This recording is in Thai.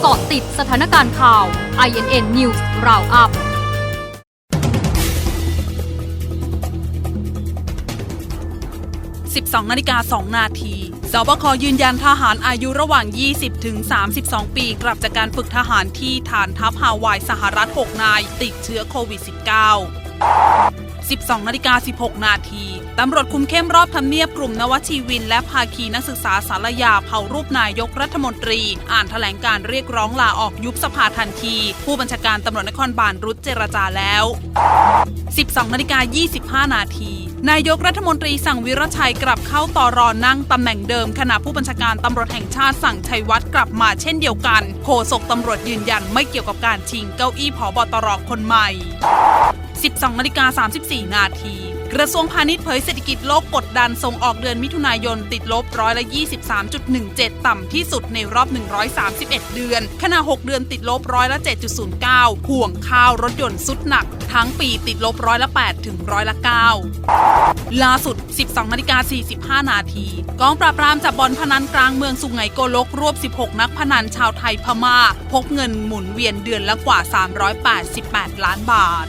เกาะติดสถานการณ์ข่าว INN News Roundup 12นาฬิกา2นาทีสบคยืนยันทหารอายุระหว่าง 20 ถึง 32 ปี กลับจากการฝึกทหารที่ฐานทัพฮาวายสหรัฐ 6 นาย ติดเชื้อโควิด -19 12นาฬิกา16 นาทีตำรวจคุมเข้มรอบทำเนียบกลุ่มนวชีวิน และภาคีนักศึกษาสารยาเผารูปนายกรัฐมนตรี อ่านแถลงการเรียกร้องลาออกยุบสภาทันที ผู้บัญชาการตำรวจนครบาลรุดเจรจาแล้ว 12นาฬิกา25 นาทีนายกรัฐมนตรีสั่งวิรชัยกลับเข้าต่อรอนั่งตำแหน่งเดิมขณะผู้บัญชาการตำรวจแห่งชาติสั่งชัยวัฒน์กลับมาเช่นเดียวกัน โฆษกตำรวจยืนยันไม่เกี่ยวกับการชิงเก้าอี้ผอบตรคนใหม่ 12นาฬิกา34 นาที กระทรวงพาณิชย์เผยเศรษฐกิจโลกกดดันส่งออกเดือนมิถุนายนติดลบร้อยละ 23.17 ต่ำที่สุดในรอบ 131 เดือน ขณะ 6 เดือนติดลบร้อยละ 7.09 ห่วงข้าวรถยนต์สุดหนัก ทั้งปีติดลบร้อยละ 8 ถึงร้อยละ 9 ล่าสุด 12นาฬิกา45 นาที กองปราบปรามจับบอลพนันกลางเมืองสุไหงโกลกรวบ 16 นักพนันชาวไทยพม่า พบเงินหมุนเวียนเดือนละกว่า 388 ล้านบาท